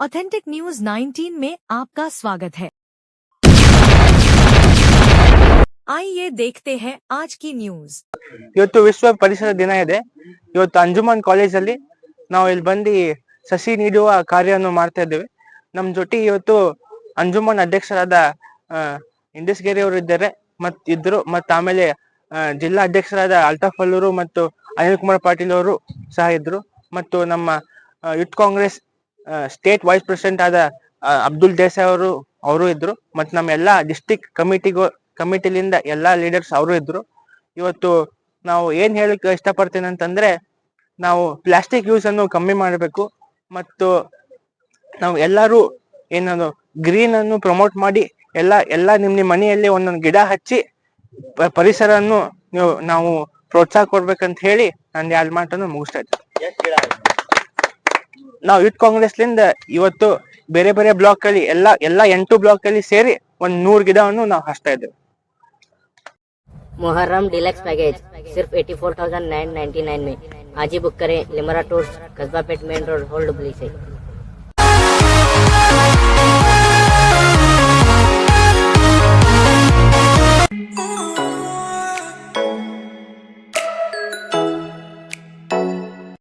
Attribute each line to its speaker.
Speaker 1: Authentic news 19 में आपका स्वागत है आइए देखते हैं आज की न्यूज
Speaker 2: ಇವತ್ತು ವಿಶ್ವ ಪರಿಸರ ದಿನ ಇದೆ ಇವತ್ತು ಅಂಜುಮನ್ ಕಾಲೇಜಲ್ಲಿ ನಾವು ಇಲ್ಲಿ ಬಂದು ಸಸಿ ನೀಡುವ ಕಾರ್ಯವನ್ನು ಮಾಡ್ತಾ ಇದ್ದೇವೆ ನಮ್ಮ ಜೊತೆ ಇವತ್ತು ಅಂಜುಮನ್ ಅಧ್ಯಕ್ಷರಾದ ಆ, ಇಂಡಸ್ಗೇರಿ ಅವರು ಇದ್ದಾರೆ ಮತ್ ಇದ್ರು ಮತ್ ಆಮೇಲೆ ಆ, ಜಿಲ್ಲಾ ಅಧ್ಯಕ್ಷರಾದ ಅಲ್ತಾಫ್ ಅಲ್ಲೂರು ಮತ್ತು ಅನಿಲ್ ಕುಮಾರ್ ಪಾಟೀಲ್ ಅವರು ಸಹ ಇದ್ರು ಮತ್ತು ನಮ್ಮ ಆ, youth Congress state vice president ಆದ ಅಬ್ದುಲ್ ದೇಸಾಯಿ ಅವರು ಅವರು ಇದ್ರು. ಮತ್ತು ನಮ್ಮ ಎಲ್ಲಾ ಡಿಸ್ಟಿಕ್ ಕಮಿಟಿಗೂ ಕಮಿಟಿಲಿಂದ ಎಲ್ಲಾ ಲೀಡರ್ಸ್ ಅವರು ಇದ್ರು. ಇವತ್ತು ನಾವು ಏನು ಹೇಳಕ್ಕೆ ಇಷ್ಟಪಡ್ತೀನಿ ಅಂತಂದ್ರೆ, ನಾವು ಪ್ಲಾಸ್ಟಿಕ್ ಯೂಸ್ ಅನ್ನು ಕಮ್ಮಿ ಮಾಡಬೇಕು. ಮತ್ತು ನಾವು ಎಲ್ಲರೂ ಏನದು ಗ್ರೀನ್ ಅನ್ನು ಪ್ರಮೋಟ್ ಮಾಡಿ, ಎಲ್ಲ ಎಲ್ಲ ನಿಮ್ಮ ನಿಮ್ ಮನೆಯಲ್ಲಿ ಒಂದೊಂದು ಗಿಡ ಹಚ್ಚಿ ಪರಿಸರ ಪರಿಸರವನ್ನು ನೀವು, ನಾವು ಪ್ರೋತ್ಸಾಹ ಕೊಡ್ಬೇಕಂತ ಹೇಳಿ ನಾನು ಎರಡು ಮಾತನ್ನು ಮುಗಿಸ್ತಾ ಇದ್ದೆ ನಾವು ಯೂತ್ ಕಾಂಗ್ರೆಸ್ಲಿಂದ ಇವತ್ತು ಬೇರೆ ಬೇರೆ ಬ್ಲಾಕ್ ಅಲ್ಲಿ ಎಲ್ಲ ಎಲ್ಲ ಎಂಟು ಬ್ಲಾಕ್ ಅಲ್ಲಿ ಸೇರಿ ಒಂದ್ ನೂರ್ ಗಿಡವನ್ನು ನಾವು ಹಚ್ತಾ ಇದ್ದೇವೆ
Speaker 3: मुहर्रम डिलक्स पैकेज सिर्फ eighty four thousand nine ninety nine में आज ही बुक करें Limra tours Kasba Peth main road hold police है